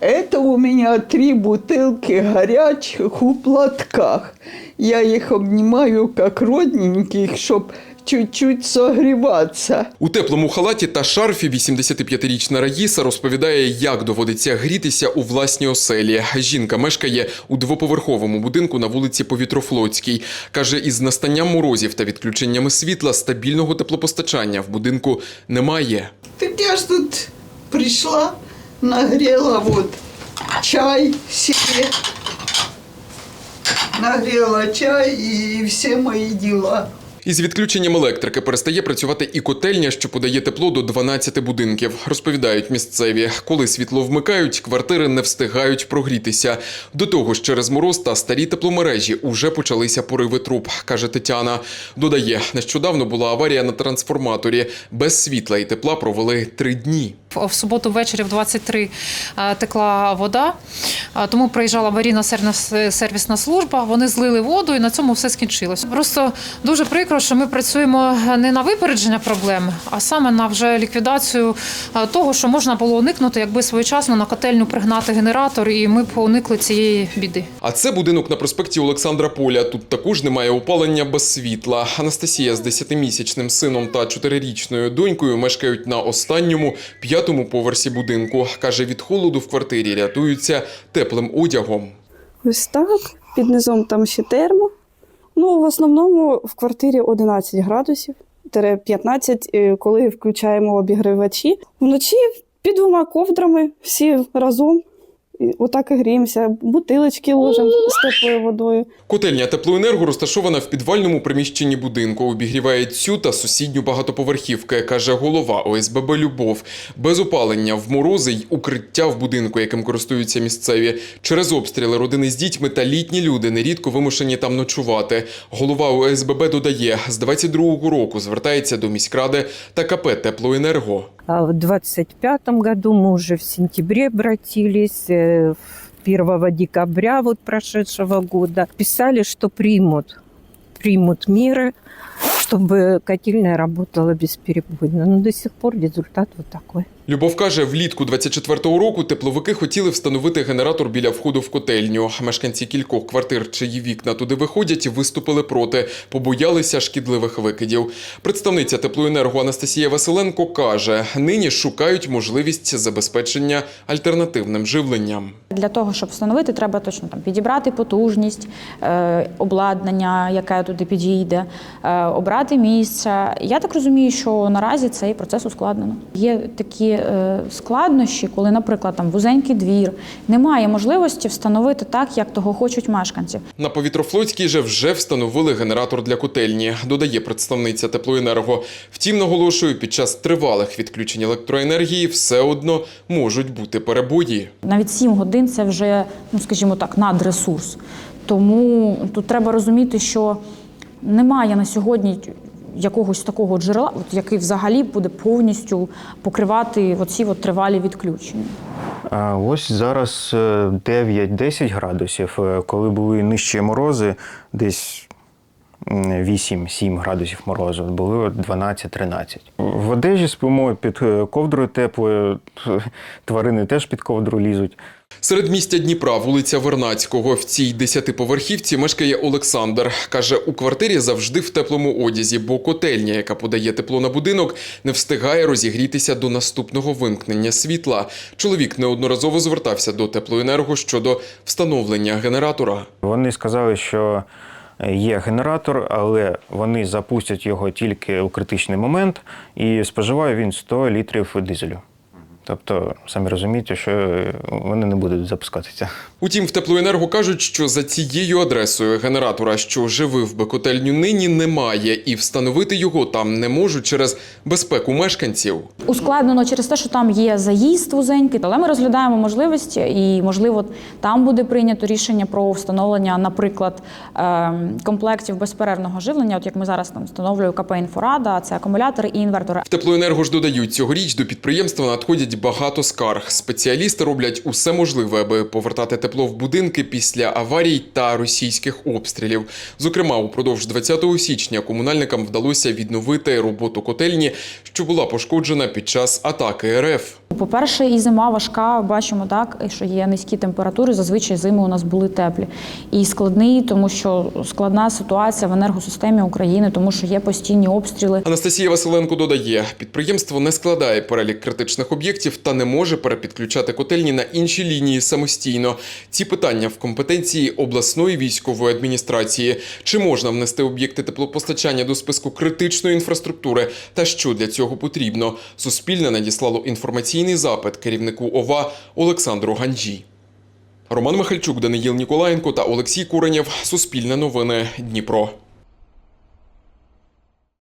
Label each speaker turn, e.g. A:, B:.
A: Это у меня три бутылки горячих у платках. Я их обнимаю как родненьких, чтобы чуть-чуть согреваться.
B: У теплому халаті та шарфі 85-річна Раїса розповідає, як доводиться грітися у власній оселі. Жінка мешкає у двоповерховому будинку на вулиці Повітрофлотській. Каже, із настанням морозів та відключеннями світла стабільного теплопостачання в будинку немає.
A: Так я ж тут пришла, нагрела вот чай себе, нагрела чай и все мои дела.
B: Із відключенням електрики перестає працювати і котельня, що подає тепло до 12 будинків. Розповідають місцеві. Коли світло вмикають, квартири не встигають прогрітися. До того ж, через мороз та старі тепломережі уже почалися пориви труб, каже Тетяна. Додає, нещодавно була аварія на трансформаторі. Без світла і тепла провели три дні.
C: В суботу ввечері в 23 е, текла вода, е, тому приїжджала аварійна сервіс- сервісна служба. Вони злили воду і на цьому все скінчилось. Просто дуже прикро, що ми працюємо не на випередження проблем, а саме на вже ліквідацію е, того, що можна було уникнути, якби своєчасно на котельню пригнати генератор, і ми б уникли цієї біди.
B: А це будинок на проспекті Олександра Поля. Тут також немає опалення без світла. Анастасія з 10-місячним сином та 4-річною донькою мешкають на останньому п'ятому поверсі будинку. Каже, від холоду в квартирі рятуються теплим одягом.
D: Ось так. Під низом там ще термо. Ну, в основному в квартирі 11 градусів, тире 15, е, коли включаємо обігрівачі. Вночі під двома ковдрами всі разом. Отак і гріємося, бутилочки ложимо з теплою водою.
B: Котельня теплоенерго розташована в підвальному приміщенні будинку. Обігріває цю та сусідню багатоповерхівки, каже голова ОСББ Любов. Без опалення в морози й укриття в будинку, яким користуються місцеві. Через обстріли родини з дітьми та літні люди нерідко вимушені там ночувати. Голова ОСББ додає, з 22-го року звертається до міськради та КП Теплоенерго.
E: А в 25 году мы уже в сентябре обратились, э, в 1 декабря вот прошедшего года писали, что примут, примут меры, чтобы котельная работала бесперебойно. Но до сих пор результат вот такой.
B: Любов каже, влітку 24-го року тепловики хотіли встановити генератор біля входу в котельню. Мешканці кількох квартир, чиї вікна туди виходять, виступили проти, побоялися шкідливих викидів. Представниця теплоенерго Анастасія Василенко каже, нині шукають можливість забезпечення альтернативним живленням.
F: Для того, щоб встановити, треба точно там підібрати потужність, е, обладнання, яке туди підійде, е, обрати місце. Я так розумію, що наразі цей процес ускладнено. Є такі е, складнощі, коли, наприклад, там вузенький двір, немає можливості встановити так, як того хочуть мешканці.
B: На Повітрофлотській же вже встановили генератор для котельні, додає представниця теплоенерго. Втім, наголошую, під час тривалих відключень електроенергії все одно можуть бути перебої.
F: Навіть 7 годин це вже, ну скажімо так, надресурс. Тому тут треба розуміти, що немає на сьогодні якогось такого джерела, от який взагалі буде повністю покривати оці от тривалі відключення.
G: Ось зараз е, 9-10 градусів. Е, Коли були нижчі морози, десь 8-7 градусів морозу, були от 12-13. В одежі спимо під е, ковдрою теплою, тварини теж під ковдру лізуть.
B: Серед містя Дніпра, вулиця Вернацького. В цій десятиповерхівці мешкає Олександр. Каже, у квартирі завжди в теплому одязі, бо котельня, яка подає тепло на будинок, не встигає розігрітися до наступного вимкнення світла. Чоловік неодноразово звертався до теплоенерго щодо встановлення генератора.
G: Вони сказали, що є генератор, але вони запустять його тільки у критичний момент, і споживає він 100 літрів дизелю. Тобто, самі розумієте, що вони не будуть запускатися.
B: Утім, в теплоенерго кажуть, що за цією адресою генератора, що живив би котельню нині, немає, і встановити його там не можуть через безпеку мешканців.
F: Ускладнено через те, що там є заїзд вузенький, але ми розглядаємо можливості, і можливо там буде прийнято рішення про встановлення, наприклад, ем, комплектів безперервного живлення. От як ми зараз там встановлюємо КП «Інфорада», це акумулятори і інвертори.
B: В теплоенерго ж додають, цьогоріч до підприємства надходять багато скарг. Спеціалісти роблять усе можливе, аби повертати тепло в будинки після аварій та російських обстрілів. Зокрема, упродовж 20 січня комунальникам вдалося відновити роботу котельні, що була пошкоджена під час атаки РФ.
F: По-перше, і зима важка. Бачимо так, що є низькі температури. Зазвичай зими у нас були теплі. І складний, тому що складна ситуація в енергосистемі України, тому що є постійні обстріли.
B: Анастасія Василенко додає, підприємство не складає перелік критичних об'єктів та не може перепідключати котельні на інші лінії самостійно. Ці питання в компетенції обласної військової адміністрації. Чи можна внести об'єкти теплопостачання до списку критичної інфраструктури та що для цього потрібно? Суспільне надіслало інформаційний запит керівнику ОВА Олександру Ганджі. Роман Михальчук, Даниїл Ніколаєнко та Олексій Куренєв. Суспільне новини Дніпро.